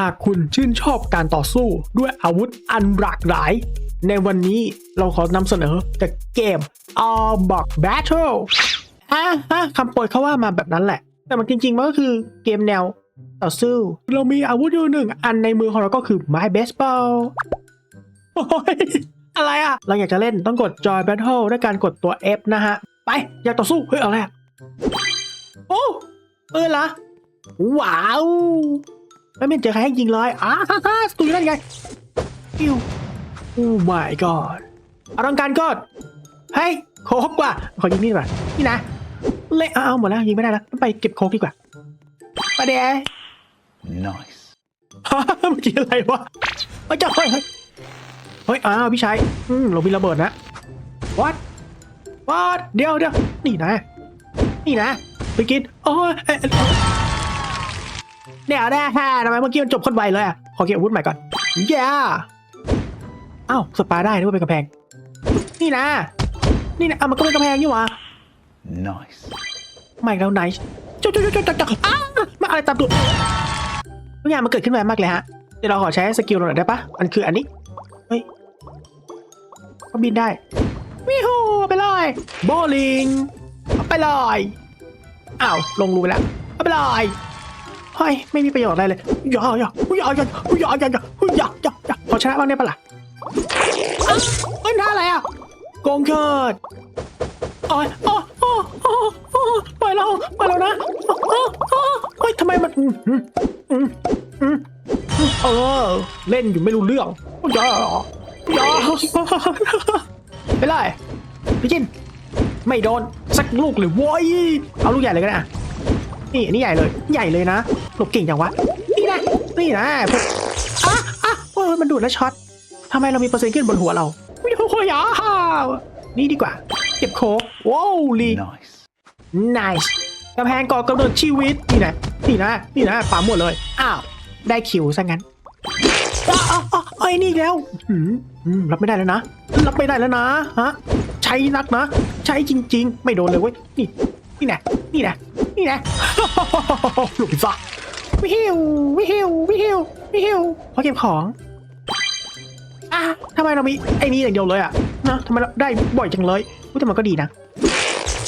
หากคุณชื่นชอบการต่อสู้ด้วยอาวุธอันหลากหลาย ในวันนี้เราขอนำเสนอกับเกม All Block Battle อะฮะคำโปรยเขาว่ามาแบบนั้นแหละ แต่มันจริงๆมันก็คือเกมแนวต่อสู้ เรามีอาวุธอยู่หนึ่งอันในมือของเราก็คือไม้เบสบอลโอ้ยอะไรอะเราอยากจะเล่นต้องกด Joy Battle ด้วยการกดตัว F นะฮะ ไป อยากต่อสู้ เฮ้ย เอาอะไรโอ้เออละว้าว ไม่เป็นเจอใครให้ยิงเลยอ้าฮ่าฮ่าสตูอยู่นั่นไงอิวโอ้ my god เอาต้องการกดเฮ้ยโคกว่ะขอยิงนี่ดีกว่านี่นะเละเอาหมดแล้วยิงไม่ได้แล้วไปเก็บโคกดีกว่าไปเดี๋ยว Nice. เมื่อกี้อะไรวะเฮ้ยเจ้าเฮ้ยเฮ้ยเฮ้ยอ้าวพี่ชายอืมเรามีระเบิดนะ what what เดี๋ยวเดี๋ยวนี่นะ นี่นะ ไปกินโอ้ย เอ้ยเอ้ยเดี๋ยวนะฮะทำไมเมื่อกี้มันจบโคนไวเลยอะขอเก็บอาวุธใหม่ก่อนแย่อ้าวสปาได้นึกว่าเป็นกระแพง นี่นะ นี่นะอะมันก็เป็นกระแพงนี่หวะ Nice. ไม่แล้วไหนจุ๊จุ๊จุ๊จุ๊จุ๊จุ๊อ้าวมาอะไรตามตัวทุกอย่างมันเกิดขึ้นไวมากเลยฮะ เดี๋ยวเราขอใช้สกิลหน่อยได้ปะมันคืออันนี้ เฮ้ยเขาบินได้วิฮูเอาไปเลย โบลิงเอาไปเลยอ้าวลงรูไปแล้วเอาไปเลย เฮ้ยไม่มีประโยชน์อะไรเลยยอยอยอยอยอยอยอยอยอย่าขอชนะบ้างได้ปะล่ะเฮ้ยท่าอะไรอะกงเกิดโอ้ยโอ้โอ้ยโอ้ยโอ้ยปล่อยเราปล่อยเรานะอ้ยโอ้ยเฮ้ยทำไมมันเออเล่นอยู่ไม่รู้เรื่องอย่าอย่ไปเลยพี่จิน ไม่โดน สักลูกเลยโว้ยเอาลูกใหญ่เลยก็ได้อะ นี่อันนี้ใหญ่เลยใหญ่เลยนะหลบเก่งจังวะนี่นะนี่นะพวกอะอะโอ้ยมันดูดแล้วช็อตทำไมเรามีเปอร์เซ็นต์ขึ้นบนหัวเราวิโอ้ยอะนี่ดีกว่า เก็บโคกว้าวลี Nice. nice กำแพงก่อกำเนิดชีวิตนี่นะนี่นะนี่นะปาหมดเลยอ้าวได้คิวซะงั้นอ้าวอ้าวอ้าวไอ้ยนี่อีกแล้วหืมอืมรับไม่ได้แล้วนะ รับไม่ได้แล้วนะฮะใช้นักนะ ใช้จริง ๆ ไม่โดนเลยเว้ยนี่ นี่นะนี่นะนี่นะหลุบซะวิฮิววิฮิววิฮิววิฮิวพอเก็บของอะทำไมเรามีไอ้นี้อย่างเดียวเลยอะนะทำไมเราได้บ่อยจังเลยอุ้ยแต่มันก็ดีนะ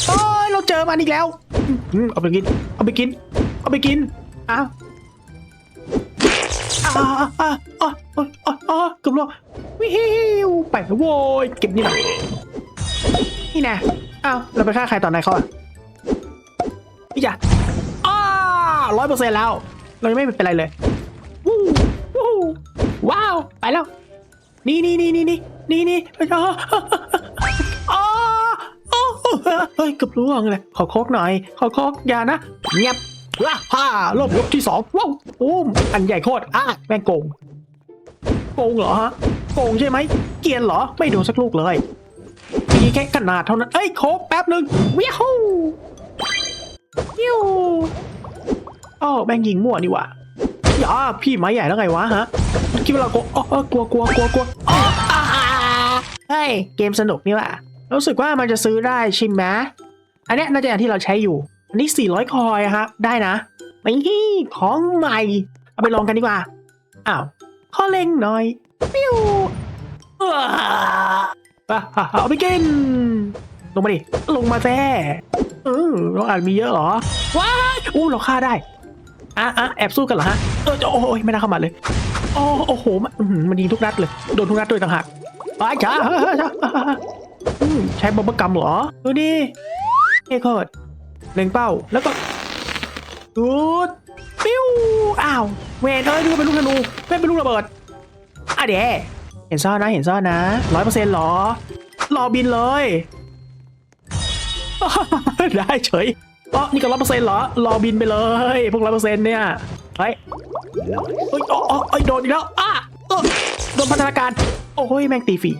โอ้ยเราเจอมันอีกแล้วเอาไปกิน เอาไปกิน เอาไปกินอ้าวอ๋ออ๋ออ๋อกือบรอวิฮิวไปโว้ยเก็บนี่หน่อยนี่นะอ้าวเราไปฆ่าใครตอนไหนเขาอะ พี่จ๋าอ้าร้อยเปอร์เซ็นต์แล้ว เรายังไม่เป็นไรเลยวู้วู้ว้าว ไปแล้ว นี่นี่นี่นี่นี่นี่นี่อ้าอ้าวอ้าวเฮ้ยเกือบล่วงเลยขอโคกหน่อย ขอโคกอย่านะเงียบว้าฮ่ารอบยกที่สองว้าวอุ้มอันใหญ่โคตรอะแม่งโกงโกงเหรอฮะโกงใช่ไหมเกียนเหรอไม่โดนสักลูกเลยมีแค่ขนาดเท่านั้น เอ้ยโคกแป๊บหนึ่งวิวฮูวิ วอ้าวแม่งยิงมั่วนี่หว่าอย่าพี่ไม้ใหญ่แล้วไงวะฮะคิดว่าเรากลัวอ๋อกลัวกลัวกลัวกลัวเฮ้ยเกมสนุกนี่ว่ะรู้สึกว่ามันจะซื้อได้ใช่ไหมอันนี้น่าจะอย่างที่เราใช้อยู่ อันนี้ 400 คอยอะครับได้นะไม่ที่ของใหม่ เอาไปลองกันดีกว่า อ้าวข้อเล็งหน่อยปิ้วอ่าเอาไปกิน งมาดิ ลงมาแท้เออเราอาจมีเยอะเหรอ ว้ายอู้เราฆ่าได้ อะอะแอบสู้กันเหรอฮะ เออโอ้ยไม่น่าเข้ามาเลย โอ้โอ้โห มันอื้อหือมันยิงทุกนัดเลย โดนทุกนัดด้วยต่างหากไปจ้าอืมใช้บอมบ์กรรมเหรอ ดูดิเอ้โคตรเล็งเป้า แล้วก็ดูดปิ้ว อ้าว เวนเอ้ยดูเป็นลูกธนูไม่เป็นลูกระเบิดอะเดี๋ยวเห็นซ่อนนะ เห็นซ่อนนะร้อยเปอร์เซ็นต์หรอ รอบินเลย ได้เฉยอ๋อนี่ก็ร้อยเปอร์เซ็นต์เหรอ รอบินไปเลย พวกร้อยเปอร์เซ็นต์เนี่ยเฮ้ย Nice. เอ้ยอ๋ออ๋ออ้ยโดนอีกแล้วอะโดนพัฒนาการ โอ้ยแม่งตีฟี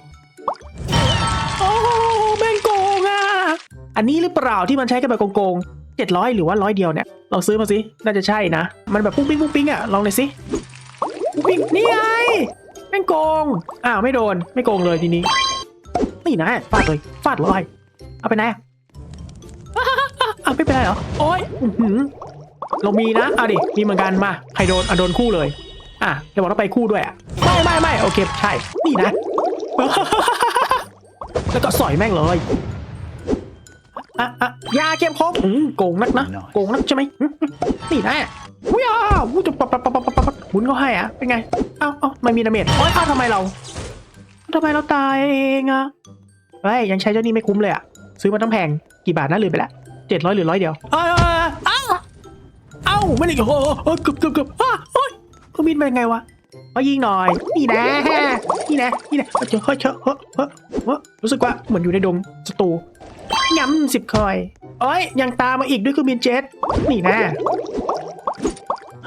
โอ้แม่งโกงอะ อันนี้หรือเปล่าที่มันใช้กันแบบโกงๆเจ็ดร้อยหรือว่าร้อยเดียวเนี่ยลองซื้อมาสิ น่าจะใช่นะ มันแบบปุ้งปิ้งปุ้งปิ้งอะ ลองเลยสิปุ้งปิ้งนี่ไงแม่งโกง อ้าวไม่โดน ไม่โกงเลยทีนี้ นี่นะ ฟาดเลย ฟาดเลยเอาไปไหน อะอ้าวไม่เป็นไรเหรอ โอ้ยอื้อหือเรามีนะเอาดิ มีเหมือนกันมาใครโดนอะโดนคู่เลย อะจะบอกว่าไปคู่ด้วยอะ ไม่ไม่ไม่โอเค ใช่ นี่นะ แล้วก็สอยแม่งเลยอะอะอยาเก็บครบอืมโกงนักนะ โกงนักใช่ไหมอืมอืมนี่นะวิอ้าววุ้จะปับปับปับปับปับปับหมุนเขาให้อะ เป็นไง เอ้าเอ้าไม่มีดาเมจโอ้ยเอ้าทำไมเราทำไมเราตายเองอะเฮ้ยยังใช้เจ้านี่ไม่คุ้มเลยอะ ซื้อมาตั้งแพง กี่บาทนะลืมไปละ เจ็ดร้อยหรือร้อยเดียวเอ้ยเอ้าเอ้าไม่ได้โอ้โหเอ้ยเกือบเกือบเกือบอ้าโอ้ยเขาบินเป็นไงวะเขายิงหน่อย นี่นะนี่นะนี่นะเจอเฮ้ยเชอเฮ้ยเฮ้ยเฮ้ยรู้สึกว่าเหมือนอยู่ในดงสตูย้ำสิบคอยโอ้ยยังตามมาอีกด้วยเครื่องบินเจ็ตนี่นะ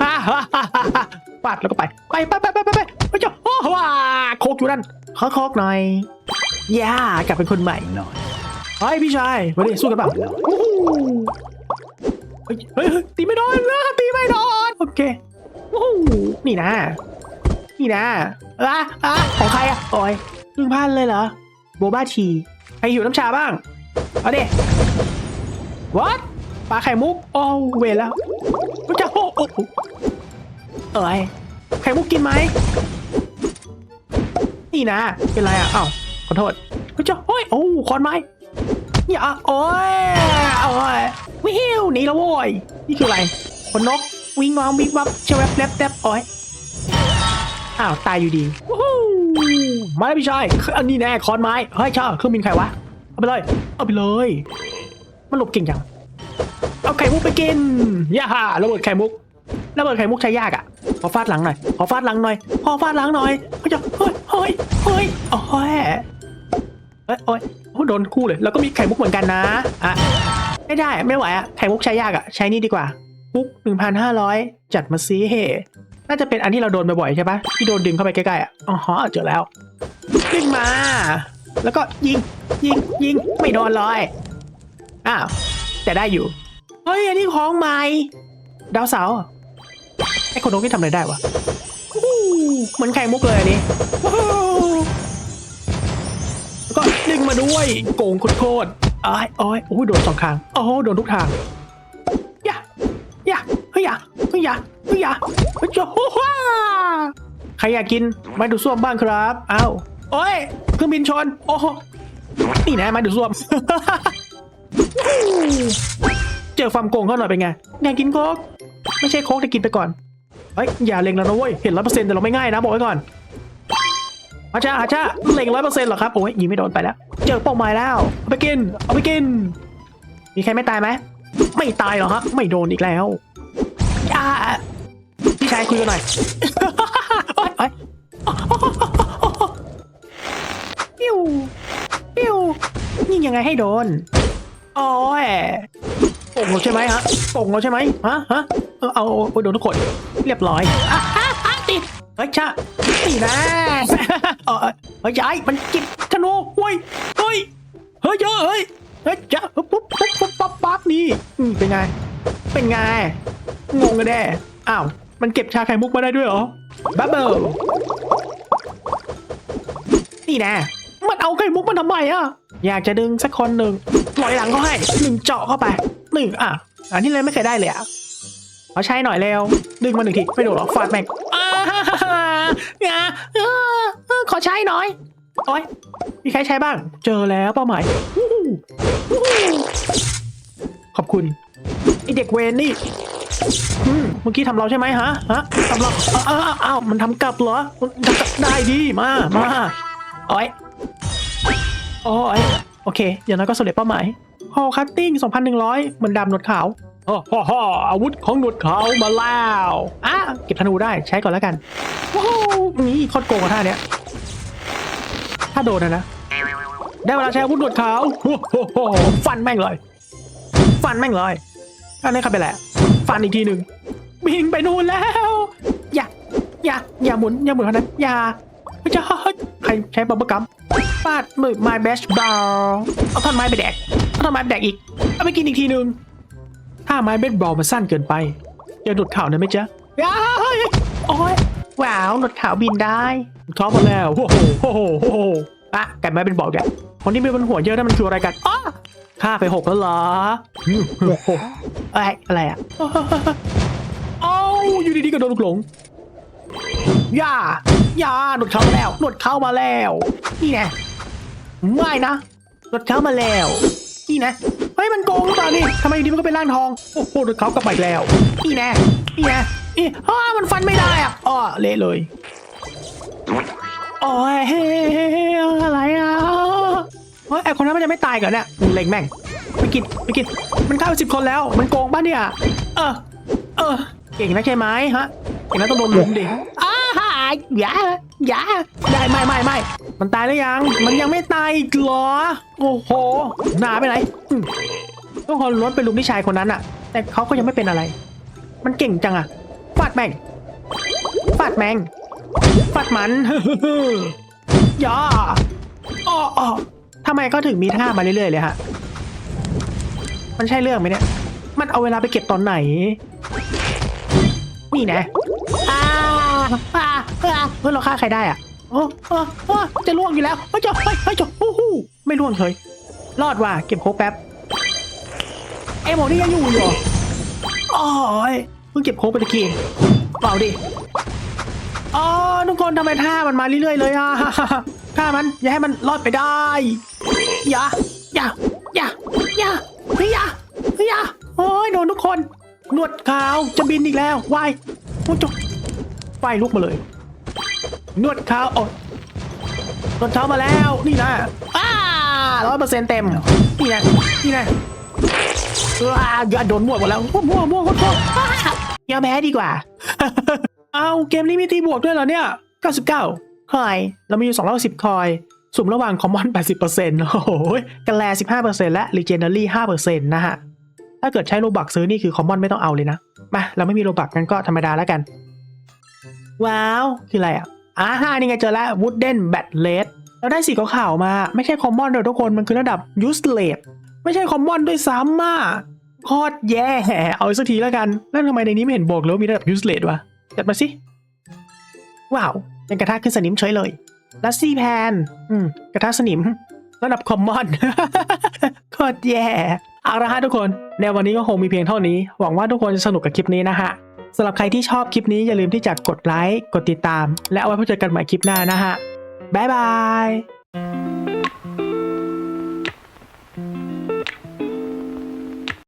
ฮ่าฮ่าฮ่าฮ่าปาดแล้วก็ไป ไปไปไปไปไปไปไปเจ้าโอ้ว้าโคกอยู่นั่นขอโคกหน่อยย่ากลับเป็นคนใหม่ Nice. เฮ้ยพี่ชายมาดิสู้กันเปล่าโอ้โหเฮ้ยเฮ้ยตีไม่โดนนะตีไม่โดนโอเคนี่นะ นี่นะอะอะของใครอะโอ้ยหนึ่งพันเลยเหรอโบบ้าทีใครหิวน้ำชาบ้าง เอาดิวัดปลาไข่มุกโอ้เวรแล้วมันจะโอ้โอ้โอ้เอ้ยไข่มุกกินไหมนี่นะ เป็นไรอะอ้าวขอโทษมันจะโอ้ยโอ้คอนไม้ อย่าโอ้ยโอ้ยวิวหนีแล้วโว้ยนี่คืออะไรคนนกวิ่งงองวิ่งวับเชวบแลบแลบโอ้ยอ้าวตายอยู่ดีวู้ฮู้มาแล้วพี่ชายอันนี้แน่คอนไม้เฮ้ยชอบเครื่องบินใครวะเอาไปเลยเอาไปเลย มันหลบเก่งจังเอาไข่มุกไปกินย่าฮ่าระเบิดไข่มุกระเบิดไข่มุกใช้ยากอะขอฟาดหลังหน่อยขอฟาดหลังหน่อยขอฟาดหลังหน่อยเฮ้ยเฮ้ยเฮ้ยเฮ้ยโอ้ย เฮ้ยโอ้ยโอ้โดนคู่เลย แล้วก็มีไข่มุกเหมือนกันนะอะไม่ได้ไม่ไหวอะไข่มุกใช้ยากอะใช้นี่ดีกว่ามุกหนึ่งพันห้าร้อยจัดมาซีเฮน่าจะเป็นอันที่เราโดนบ่อยๆใช่ปะที่โดนดึงเข้าไปใกล้ๆอะอ๋อเจอแล้วดึงมา แล้วก็ยิงยิงยิงไม่โดนเลยอ้าวแต่ได้อยู่เฮ้ยอันนี้ของใหม่ดาวเสาไอ้คนนกนี่ทำอะไรได้วะเหมือนไข่มุกเลยอันนี้ ดึงมาด้วยโกงโคตรอ้ายอ้อยโอ้ยโดนสองทางโอ้โหโดนทุกทางย่าย่าเฮ้ยย่าเฮ้ยย่าเฮ้ยย่าเฮ้ยโอ้โหใครอยากกินไม้ดูดซ่วมบ้างครับอ้าวโอ้ยเครื่องบินชนโอ้โหนี่นะม้ดูดซ่วม เจอความโกงเขาหน่อยเป็นไงอยากกินโค้กไม่ใช่โค้กแต่กินไปก่อนเฮ้ยอย่าเล็งแล้วนะเว้ยเห็นร้อยเปอร์เซ็นต์แต่เราไม่ง่ายนะบอกไว้ก่อน อาชาอาชาเล็งร้อยเปอร์เซ็นต์หรอครับโอ้ยยิงไม่โดนไปแล้ว เจอเป้าหมายแล้วเอาไปกินเอาไปกิน มีใครไม่ตายไหมไม่ตายหรอฮะไม่โดนอีกแล้วอ่าพี่ชายคุยกันหน่อยปิ้วปิ้วยิงยังไงให้โดนโอ้ยโป่งเราใช่ไหมฮะโป่งเราใช่ไหมฮะฮะเออเอาเอาเอาโดนทุกคนเรียบร้อย ฮ้ยชะนี่นะเออเฮ้ยยายมันจิบธนูเฮ้ยเฮ้ยเฮ้ยเยอะเฮ้ยเฮ้ยจะปุ๊บปุ๊บปุ๊บปุ๊บปั๊บปั๊บนี่เป็นไง เป็นไง งงกันแน่อ้าวมันเก็บชาไข่มุกมาได้ด้วยเหรอบับเบิลนี่นะมันเอาไข่มุกมันทำไมอะอยากจะดึงสักคนหนึ่งปล่อยหลังเขาให้หนึ่งเจาะเข้าไปหนึ่งอะอันนี้เลยไม่เคยได้เลยอะขอใช้หน่อยเร็วดึงมาหนึ่งทีไม่โดนหรอกฟาดแม่ งาขอใช้หน่อยโอ้ยมีใครใช้บ้าง เจอแล้วเป้าหมาย ขอบคุณไอเด็กเวนนี่เมื่อกี้ทำเราใช่ไหมฮะ ฮะทำเราอ้าวอ้าวมันทำกลับเหรอได้ดี มา มาโอ้ยโอ้ยโอเค อย่างน้อยก็สำเร็จเป้าหมายฮอลคัตติ้ง2,100 เหมือนดำหนวดขาว โอ้โหอาวุธของหนวดเขามาแล้วอะเก็บธนูได้ใช้ก่อนแล้วกันว้าวนี่โคตรโกงอะท่าเนี้ยถ้าโดนนะนะได้เวลาใช้อาวุธหนวดเขาโอ้โหฟันแม่งเลย ฟันแม่งเลยอันนี้ครับไปแหละฟันอีกทีหนึ่งบินไปนู่นแล้ว อย่าอย่าอย่าหมุนอย่าหมุนเท่าดอย่าไม่จะใครใช้บับเบิ้ลกัมฟาดมือ my best bar เอาท่อนไม้ไปแดกเอาท่อนไม้ไปแดกอีกเอาไปกินอีกทีหนึ่ง ถ้าไม้เบสบอลมันสั้นเกินไปเจะหนุดเข่านะไหมจ๊ะย้ายโอ้ยว้าวหนุดขาวบินได้ท้อหมดแล้วโอ้โหโอ้โหโอ้โหอะกลายไม้เป็นบอลแกคนที่มีบนหัวเยอะนั่นมันคืออะไรกันอ้าฆ่าไปหกแล้วเหรออืมโอ้โหเอ้ยอะไรอะโอ้าอยู่ดีๆก็โดนลูกหลงอย่าอย่าหนวดเข้ามาแล้วหนวดเข้ามาแล้ว นี่แน่ไม่นะหนวดเข้ามาแล้ว นี่นะเฮ้ยมันโกงหรือเปล่านี่ทำไมอยู่ดีมันก็เป็นร่างทองโอ้โหหนวดเขากลับมาอีกแล้วนี่แน่นี่แน่นี่อ้ามันฟันไม่ได้อะอ้อเละเลยโอ้ยอะไรอะเฮ้ยไอคนนั้นมันยังไม่ตายก่อนเนี่ยเล็งแม่งไปกินไปกินมันฆ่าไปสิบคนแล้ว มันโกงบ้านเนี่ยเออเออเก่งนะใช่ไหมฮะเก่งนะต้องโดนหลุมดิอ้าอย่าอย่าได้ไม่ไม่ไม่ มันตายหรือยัง มันยังไม่ตายอีกเหรอ โอ้โห หนาไปไหนต้องคนล้นไปลุมที่ชายคนนั้นอะแต่เขาก็ยังไม่เป็นอะไร มันเก่งจังอะฟาดแมงฟาดแมงฟาดมันย่าอ้ออ้อทำไมก็ถึงมีท่ามาเรื่อยๆเลยฮะ มันใช่เรื่องไหมเนี่ย มันเอาเวลาไปเก็บตอนไหน นี่นะอ้าอ้าอ้าเฮ้ยเราฆ่าใครได้อะ โอ้โอ้จะล่วงอยู่แล้วเฮ้ยจะเฮ้ยเฮ้ยจะโอ้โหไม่ล่วงเลยรอดว่ะเก็บโคกแป๊บไอ้หมอนี่ยังอยู่อยู่อโอ้ยเพิ่งเก็บโคกไปตะกี้เปล่าดิอ๋อทุกคนทำไมท่ามันมาเรื่อยๆเลยอะฆ่ามันอย่าให้มันรอดไปได้อย่าอย่าอย่าอย่าเฮ้ยอย่าเฮ้ยอย่าโอ้ยโดนทุกคนหนวดขาวจะบินอีกแล้ววายโอ้จบไฟลุกมาเลย นวดขาโอ้นวดขามาแล้ว นี่นะอ้าร้อยเปอร์เซ็นต์เต็ม นี่นะ นี่นะว้าอโดนมั่วหมดแล้วมั่วมั่วมั่วโคตรอยอมแพ้ดีกว่า เอาเกมนี้มีตีบวกด้วยเหรอเนี่ย 99 คอย เรามีอยู่210 คอย สุ่มระหว่างคอมมอน 80%โอ้โหกันแล 15%และ Legendary 5%นะฮะ ถ้าเกิดใช้โลบักซื้อนี่คือคอมมอนไม่ต้องเอาเลยนะ มา เราไม่มีโลบักกันก็ธรรมดาแล้วกัน ว้าว คืออะไรอะ อ่าฮานี่ไงเจอแล้ว Wooden Bat l e d เราได้สีขาวๆมา ไม่ใช่คอมมอนเลยทุกคนมันคือระดับ Useless ไม่ใช่คอมมอนด้วยซ้ำอะโคตรแย่ เอาอีกสักทีแล้วกัน แล้วทำไมในนี้ไม่เห็นบอกเลยว่ามีระดับ Useless วะ จัดมาสิ ว้าวเป็นกระทะขึ้นสนิมเฉยเลยลัสซี่แพนอืมกระทะสนิม ระดับคอมมอนโคตรแย่เอาละฮะทุกคน ในวันนี้ก็คงมีเพียงเท่านี้ หวังว่าทุกคนจะสนุกกับคลิปนี้นะฮะ สำหรับใครที่ชอบคลิปนี้อย่าลืมที่จะกดไลค์ กดติดตาม และเอาไว้พบเจอกันใหม่คลิปหน้านะฮะ บ๊ายบาย